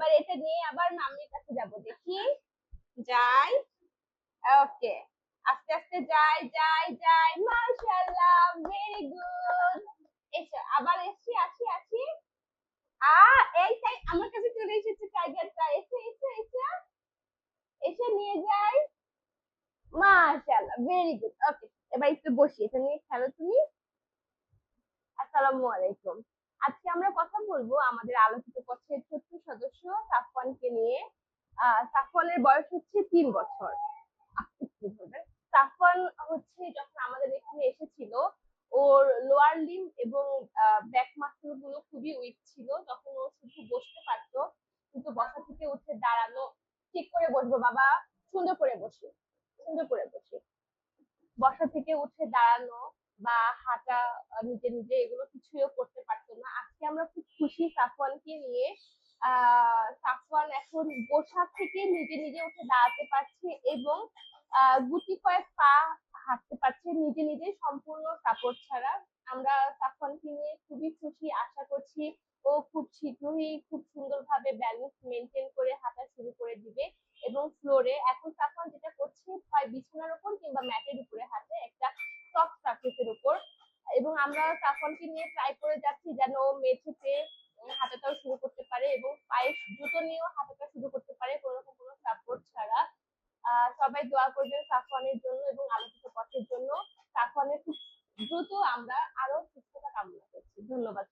এবার এটা নিয়ে আবার মাম্মির কাছে যাব। দেখি। যাই। ওকে। আস্তে আস্তে যাই যাই যাই। মাশাআল্লাহ ভেরি গুড এসো, আবার আসি আসি। আ, এই তাই আমার কাছে চলে এসেছে টাইগারটা এসে এসে এসে। এসে, নিয়ে যাই। মাশাআল্লাহ ভেরি গুড ওকে, এবার একটু বসি। এটা নিয়ে খেলো তুমি। আসসালামু আলাইকুম। আজকে আমরা কথা বলব আমাদের আলোচিত পথের সাফওয়ানের বয়স হচ্ছে তিন বছর। সাফওয়ান হচ্ছে যখন আমাদের এখানে এসেছিল, ওর লোয়ার লিম এবং ব্যাক মাসলগুলো খুবই উইক ছিল। তখন ও শুধু বসতে পারতো, কিন্তু বসা থেকে উঠে দাঁড়ানো, ঠিক করে বসবো বাবা, সুন্দর করে বসি, সুন্দর করে বসি। বসা থেকে উঠে দাঁড়ানো বা হাঁটা, নিজে নিজে এগুলো কিছুইও করতে পারতো না। আজকে আমরা খুব খুশি সাফওয়ানকে নিয়ে সাফওয়ান এখন বসা থেকে নিজে নিজে উঠে দাঁড়াতে পারছে এবং গুটি কয়েক পা হাঁটতে পারছে নিজে নিজে সম্পূর্ণ সাপোর্ট ছাড়া। আমরা সাফওয়ানকে নিয়ে খুবই খুশি, আশা করছি ও খুব শীঘ্রই খুব সুন্দরভাবে ব্যালেন্স মেনটেন করে হাঁটা শুরু করে দিবে এবং ফ্লোরে এখন সাফওয়ান যেটা করছে, হয় বিছানার উপর কিংবা ম্যাটের উপরে হাঁটে একটা সফট সারফেসের উপর। এবং আমরা সাফওয়ানকে নিয়ে ট্রাই করে যাচ্ছি যেন মেঝেতে হাঁটাটাও শুরু করতে সবাই দোয়া করবেন সাফওয়ানের জন্য এবং আলোচিত পথের জন্য। সাফওয়ানের খুব দ্রুত আমরা আরও সুস্থতা কামনা করছি। ধন্যবাদ